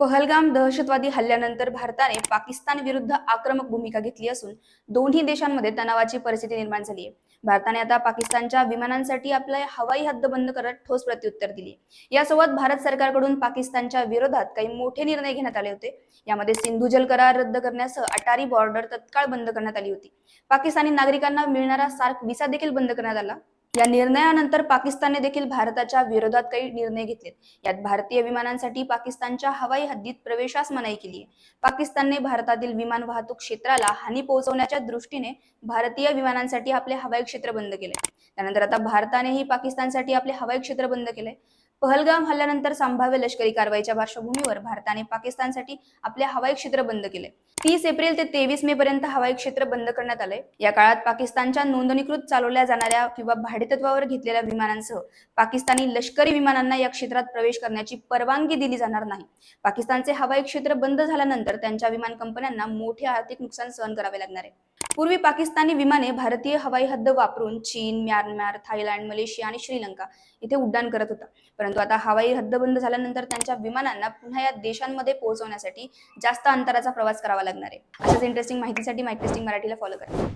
पहलगाम दहशतवादी हल्ल्यानंतर भारताने पाकिस्तान विरुद्ध आक्रमक भूमिका घेतली असून दोन्ही देशांमध्ये तणावाची परिस्थिती निर्माण झाली आहे. भारताने आता पाकिस्तानच्या विमानांसाठी आपला हवाई हद्द बंद करत ठोस प्रत्युत्तर दिली. यासोबत भारत सरकारकडून पाकिस्तानच्या विरोधात काही मोठे निर्णय घेण्यात आले होते. यामध्ये सिंधू जल करार रद्द करण्यासह अटारी बॉर्डर तत्काळ बंद करण्यात आली होती. पाकिस्तानी नागरिकांना मिळणारा सार्क व्हिसा देखील बंद करण्यात आला. या निर्णयानंतर पाकिस्तानने देखील भारताच्या विरोधात काही निर्णय घेतले यात भारतीय विमानांसाठी पाकिस्तानच्या हवाई हद्दीत प्रवेशास मनाई केली आहे पाकिस्तानने भारतातील विमान वाहतूक क्षेत्राला हानी पोहोचवण्याच्या दृष्टीने भारतीय विमानांसाठी आपले हवाई क्षेत्र बंद केले. त्यानंतर आता भारतानेही पाकिस्तानसाठी आपले हवाई क्षेत्र बंद केले. पहलगाम हल्ल्यानंतर संभाव्य लष्करी कारवाईच्या पार्श्वभूमीवर भारताने पाकिस्तानसाठी आपले हवाई क्षेत्र बंद केले. तीस एप्रिल ते तेवीस मे पर्यंत हवाई क्षेत्र बंद करण्यात आले. या काळात पाकिस्तानच्या नोंदणीकृत चालवल्या जाणाऱ्या किंवा भाडेतत्वावर घेतलेल्या विमानांसह पाकिस्तानी लष्करी विमानांना या क्षेत्रात प्रवेश करण्याची परवानगी दिली जाणार नाही. पाकिस्तानचे हवाई क्षेत्र बंद झाल्यानंतर त्यांच्या विमान कंपन्यांना मोठे आर्थिक नुकसान सहन करावे लागणार आहे. पूर्वी पाकिस्तानी विमाने भारतीय हवाई हद्द वापरून चीन म्यानमार थायलंड मलेशिया आणि श्रीलंका इथे उड्डाण करत होता. परंतु आता हवाई हद्द बंद झाल्यानंतर त्यांच्या विमानांना पुन्हा या देशांमध्ये पोहोचवण्यासाठी जास्त अंतराचा प्रवास करावा लागणार आहे. अशाच इंटरेस्टिंग माहितीसाठी माहिती मराठीला फॉलो करा.